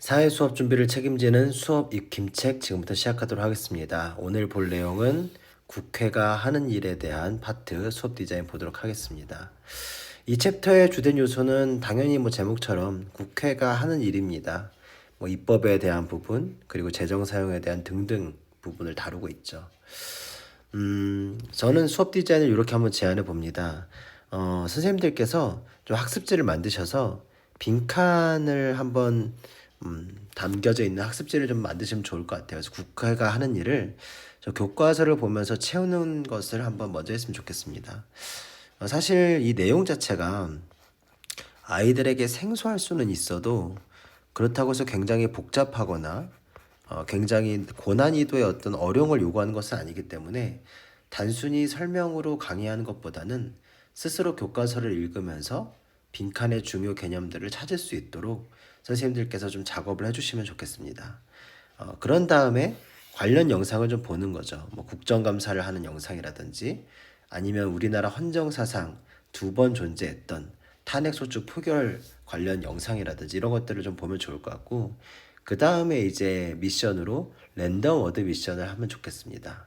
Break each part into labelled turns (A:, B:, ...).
A: 사회 수업 준비를 책임지는 수업 입김책 지금부터 시작하도록 하겠습니다. 오늘 볼 내용은 국회가 하는 일에 대한 파트 수업 디자인 보도록 하겠습니다. 이 챕터의 주된 요소는 당연히 뭐 제목처럼 국회가 하는 일입니다. 뭐 입법에 대한 부분 그리고 재정 사용에 대한 등등 부분을 다루고 있죠. 음, 저는 수업 디자인을 이렇게 한번 제안해 봅니다. 어, 선생님들께서 좀 학습지를 만드셔서 빈칸을 한번 음, 담겨져 있는 학습지를 좀 만드시면 좋을 것 같아요. 그래서 국회가 하는 일을 저 교과서를 보면서 채우는 것을 한번 먼저 했으면 좋겠습니다. 어, 사실 이 내용 자체가 아이들에게 생소할 수는 있어도 그렇다고 해서 굉장히 복잡하거나 어, 굉장히 고난이도의 어떤 어려움을 요구하는 것은 아니기 때문에 단순히 설명으로 강의하는 것보다는 스스로 교과서를 읽으면서 빈칸의 중요 개념들을 찾을 수 있도록 선생님들께서 좀 작업을 해주시면 좋겠습니다. 어, 그런 다음에 관련 영상을 좀 보는 거죠. 뭐 국정감사를 하는 영상이라든지 아니면 우리나라 헌정사상 두 번 존재했던 탄핵소추 표결 관련 영상이라든지 이런 것들을 좀 보면 좋을 것 같고 그 다음에 이제 미션으로 랜덤 워드 미션을 하면 좋겠습니다.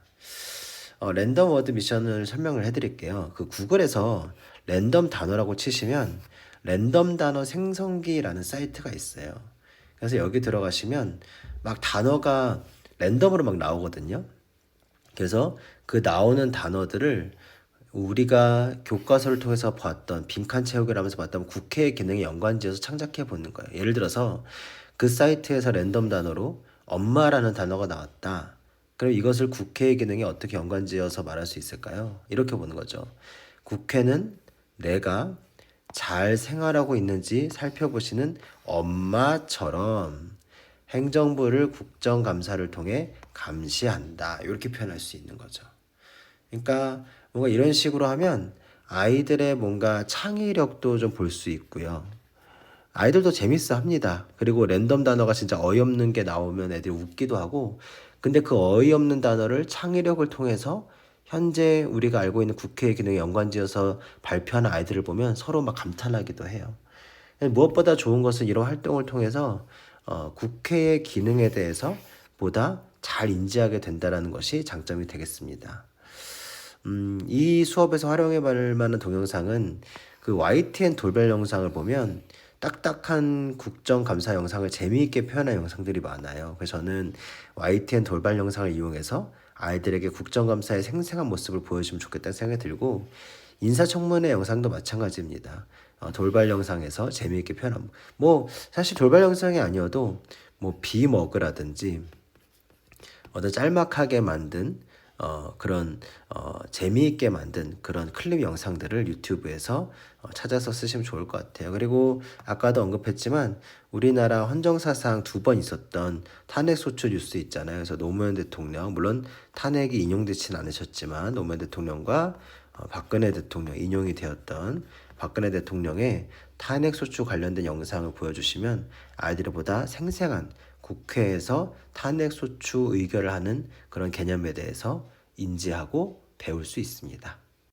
A: 어, 랜덤 워드 미션을 설명을 해드릴게요. 그 구글에서 랜덤 단어라고 치시면 랜덤 단어 생성기라는 사이트가 있어요. 그래서 여기 들어가시면 막 단어가 랜덤으로 막 나오거든요. 그래서 그 나오는 단어들을 우리가 교과서를 통해서 봤던 빈칸 채우기를 하면서 봤던 국회의 기능에 연관지어서 창작해 보는 거예요. 예를 들어서 그 사이트에서 랜덤 단어로 엄마라는 단어가 나왔다. 그럼 이것을 국회의 기능에 어떻게 연관지어서 말할 수 있을까요? 이렇게 보는 거죠. 국회는 내가 잘 생활하고 있는지 살펴보시는 엄마처럼 행정부를 국정감사를 통해 감시한다. 이렇게 표현할 수 있는 거죠. 그러니까 뭔가 이런 식으로 하면 아이들의 뭔가 창의력도 좀 볼 수 있고요. 아이들도 재밌어 합니다. 그리고 랜덤 단어가 진짜 어이없는 게 나오면 애들이 웃기도 하고, 근데 그 어이없는 단어를 창의력을 통해서 현재 우리가 알고 있는 국회의 기능에 연관지어서 발표하는 아이들을 보면 서로 막 감탄하기도 해요. 무엇보다 좋은 것은 이런 활동을 통해서 어, 국회의 기능에 대해서 보다 잘 인지하게 된다는 것이 장점이 되겠습니다. 음, 이 수업에서 활용해 볼 만한 동영상은 그 YTN 돌발 영상을 보면 딱딱한 국정감사 영상을 재미있게 표현한 영상들이 많아요. 그래서 저는 YTN 돌발 영상을 이용해서 아이들에게 국정감사의 생생한 모습을 보여주면 좋겠다는 생각이 들고 인사청문회 영상도 마찬가지입니다. 어, 돌발 영상에서 재미있게 표현한 뭐 사실 돌발 영상이 아니어도 뭐 비머그라든지 어떤 짤막하게 만든 어, 그런 어, 재미있게 만든 그런 클립 영상들을 유튜브에서 어, 찾아서 쓰시면 좋을 것 같아요. 그리고 아까도 언급했지만 우리나라 헌정사상 두 번 있었던 탄핵소추 뉴스 있잖아요. 그래서 노무현 대통령 물론 탄핵이 인용되지는 않으셨지만 노무현 대통령과 어, 박근혜 대통령 인용이 되었던 박근혜 대통령의 탄핵소추 관련된 영상을 보여주시면 아이들보다 생생한 국회에서 탄핵소추 의결을 하는 그런 개념에 대해서 인지하고 배울 수 있습니다.